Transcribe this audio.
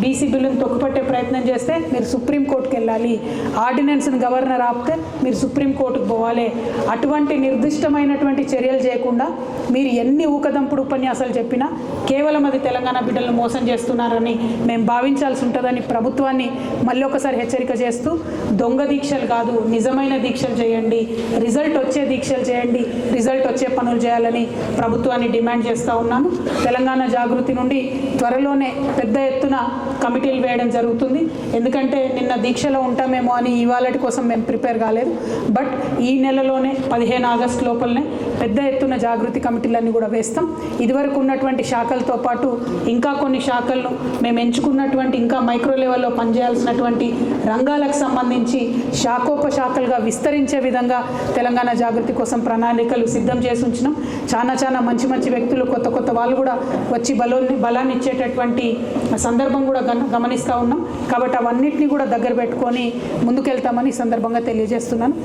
BC బిల్లును తొక్కుపట్టే ప్రయత్నం చేస్తే మీరు సుప్రీంకోర్టుకి వెళ్ళాలి. ఆర్డినెన్స్ని గవర్నర్ ఆపితే మీరు సుప్రీంకోర్టుకు పోవాలి. అటువంటి నిర్దిష్టమైనటువంటి చర్యలు చేయకుండా మీరు ఎన్ని ఊకదంపుడు ఉపన్యాసాలు చెప్పినా కేవలం అది తెలంగాణ బిడ్డలను మోసం చేస్తున్నారని మేము భావించాల్సి ఉంటుందని ప్రభుత్వాన్ని మళ్ళీ ఒకసారి హెచ్చరిక చేస్తూ దొంగ దీక్షలు కాదు నిజమైన దీక్షలు చేయండి. రిజల్ట్ వచ్చే దీక్షలు చేయండి. రిజల్ట్ వచ్చే పనులు చేయాలని ప్రభుత్వాన్ని డిమాండ్ చేస్తూ ఉన్నాను. తెలంగాణ జాగృతి నుండి త్వరలోనే పెద్ద ఎత్తున కమిటీలు వేయడం జరుగుతుంది. ఎందుకంటే నిన్న దీక్షలో ఉంటామేమో అని ఇవాళటి కోసం మేము ప్రిపేర్ కాలేదు. బట్ ఈ నెలలోనే పదిహేను ఆగస్టు లోపలనే పెద్ద ఎత్తున జాగృతి కమిటీలన్నీ కూడా వేస్తాం. ఇదివరకు ఉన్నటువంటి శాఖలతో పాటు ఇంకా కొన్ని శాఖలను మేము ఎంచుకున్నటువంటి ఇంకా మైక్రో లెవెల్లో పనిచేయాల్సినటువంటి రంగాలకు సంబంధించి శాఖోపశాఖలుగా విస్తరించే విధంగా తెలంగాణ జాగృతి కోసం ప్రణాళికలు సిద్ధం చేసి ఉంచినాం. చాలా చాలా మంచి మంచి వ్యక్తులు కొత్త కొత్త వాళ్ళు కూడా వచ్చి బలోన్ని బలాన్ని ఇచ్చేటటువంటి సందర్భం కూడా గమనిస్తూ ఉన్నాం. కాబట్టి అవన్నిటిని కూడా దగ్గర పెట్టుకొని ముందుకెళ్తామని ఈ సందర్భంగా తెలియజేస్తున్నాను.